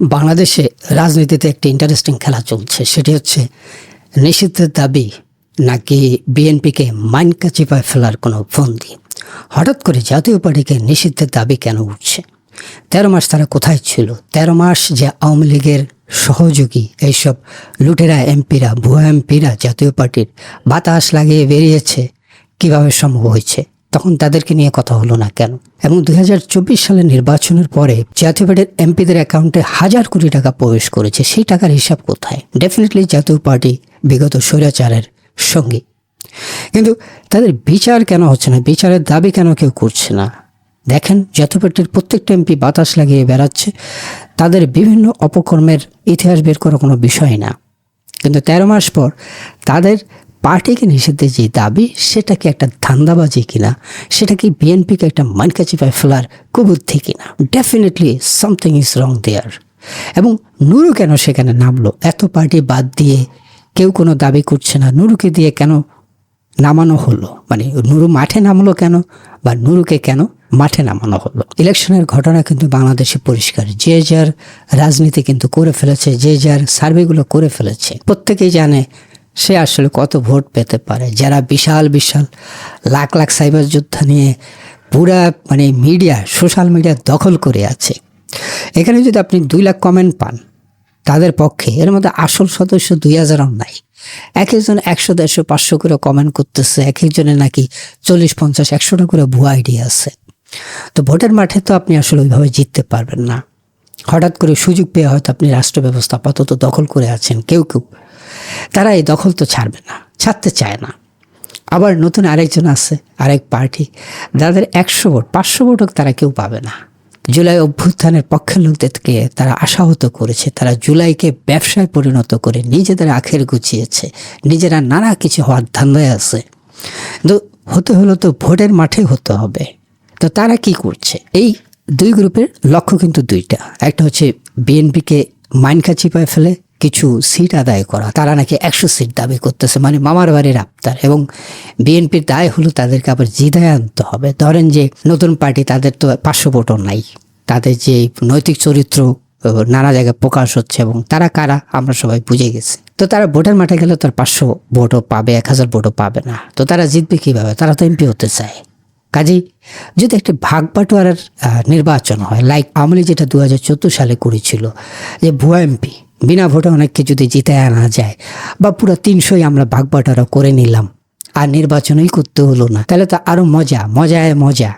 বাংলাদেশে রাজনীতিতে একটি ইন্টারেস্টিং খেলা চলছে। সেটি হচ্ছে নিষিদ্ধের দাবি নাকি বিএনপিকে মাইনকা চিপায় ফেলার কোনো ফন্দি হঠাৎ করে জাতীয় পার্টিকে নিষিদ্ধের দাবি কেন উঠছে? তেরো মাস তারা কোথায় ছিল? তেরো মাস যে আওয়ামী লীগের সহযোগী এইসব লুটেরা, এমপিরা, ভুয়া এমপিরা জাতীয় পার্টির বাতাস লাগিয়ে বেরিয়েছে, কীভাবে সম্ভব হয়েছে? তখন তাদেরকে নিয়ে কথা হলো না কেন? এবং দু হাজার চব্বিশ সালের নির্বাচনের পরে জাতীয় পার্টির এমপিদের অ্যাকাউন্টে হাজার কোটি টাকা প্রবেশ করেছে। সেই টাকার হিসাব কোথায়? ডেফিনেটলি জাতীয় পার্টি বিগত স্বৈরাচারের সঙ্গী। কিন্তু তাদের বিচার কেন হচ্ছে না? বিচারের দাবি কেন কেউ করছে না? দেখেন, জাতীয় পার্টির প্রত্যেকটা এমপি বাতাস লাগিয়ে বেড়াচ্ছে। তাদের বিভিন্ন অপকর্মের ইতিহাস বের করা কোনো বিষয় না। কিন্তু তেরো মাস পর তাদের পার্টিকে নিষেধের যে দাবি সেটা কি একটা ধান্দাবাজি কিনা সেটা কি বিএনপিকে একটা মানকা চিপায় ফেলার কুবুদ্ধি কিনা definitely something is wrong there এবং নুরু কেন সেখানে নামলো? এত পার্টি বাদ দিয়ে কেউ কোনো দাবি করছে না, নুরুকে দিয়ে কেন নামানো হলো? মানে নুরু মাঠে নামলো কেন বা নুরুকে কেন মাঠে নামানো হলো? ইলেকশনের ঘটনা কিন্তু বাংলাদেশে পরিষ্কার। যে যার রাজনীতি কিন্তু করে ফেলেছে, যে যার সার্ভেগুলো করে ফেলেছে, প্রত্যেকেই জানে সে আসলে কত ভোট পেতে পারে? যারা বিশাল বিশাল লাখ লাখ সাইবার যোদ্ধা নিয়ে পুরা মানে মিডিয়া, সোশ্যাল মিডিয়া দখল করে আছে। এখানে যদি আপনি দুই লাখ কমেন্ট পান, তাদের পক্ষে এর মধ্যে আসল সদস্য দুই হাজারও নাই। এক একজন একশো, দেড়শো, পাঁচশো করে কমেন্ট করতেছে, এক একজনের নাকি চল্লিশ, পঞ্চাশ, একশোটা করে ভুয়া আইডিয়া আছে। তো ভোটের মাঠে তো আপনি আসলে ওইভাবে জিততে পারবেন না। হঠাৎ করে সুযোগ পেয়ে হয়তো আপনি রাষ্ট্র ব্যবস্থা আপাতত দখল করে আছেন, কেউ কেউ। তারা এই দখল তো ছাড়বে না, ছাড়তে চায় না। আবার নতুন আরেকজন আছে, আরেক পার্টি। যাদের একশো ভোট, পাঁচশো ভোটও তারা কেউ পাবে না। জুলাই অভ্যুত্থানের পক্ষের লোকদেরকে তারা আশাহত করেছে, তারা জুলাইকে ব্যবসায় পরিণত করে নিজেদের আখের গুছিয়েছে, নিজেরা নানা কিছু হওয়ার ধান্দায় আছে। তো হতে হলো তো ভোটের মাঠে হতে হবে। তো তারা কি করছে? এই দুই গ্রুপের লক্ষ্য কিন্তু দুইটা। একটা হচ্ছে বিএনপিকে মাইনকা চিপায় ফেলে কিছু সিট আদায় করা। তারা নাকি একশো সিট দাবি করতেছে। মানে মামার বাড়ির আবতার এবং বিএনপির দায় হলো তাদেরকে আবার জিদায় আনতে হবে। ধরেন যে নতুন পার্টি তাদের তো পাঁচশো ভোটও নাই। তাদের যে নৈতিক চরিত্র নানা জায়গায় প্রকাশ হচ্ছে এবং তারা কারা আমরা সবাই বুঝে গেছি। তো তারা ভোটের মাঠে গেলে তার পাঁচশো ভোটও পাবে, এক হাজার ভোটও পাবে না। তো তারা জিতবে কীভাবে? তারা তো এমপি হতে চায়। কাজেই যদি একটি ভাগ বাটোয়ারার নির্বাচন হয় লাইক আমলি যেটা দু হাজার চোদ্দ সালে করেছিল, যে ভুয়া এমপি বিনা ভোটে অনেককে যদি জিতে আনা যায়, বা পুরো তিনশোই আমরা ভাগ বাটারও করে নিলাম, আর নির্বাচনই করতে হলো না। তাহলে তো আরও মজা, মজায় মজা।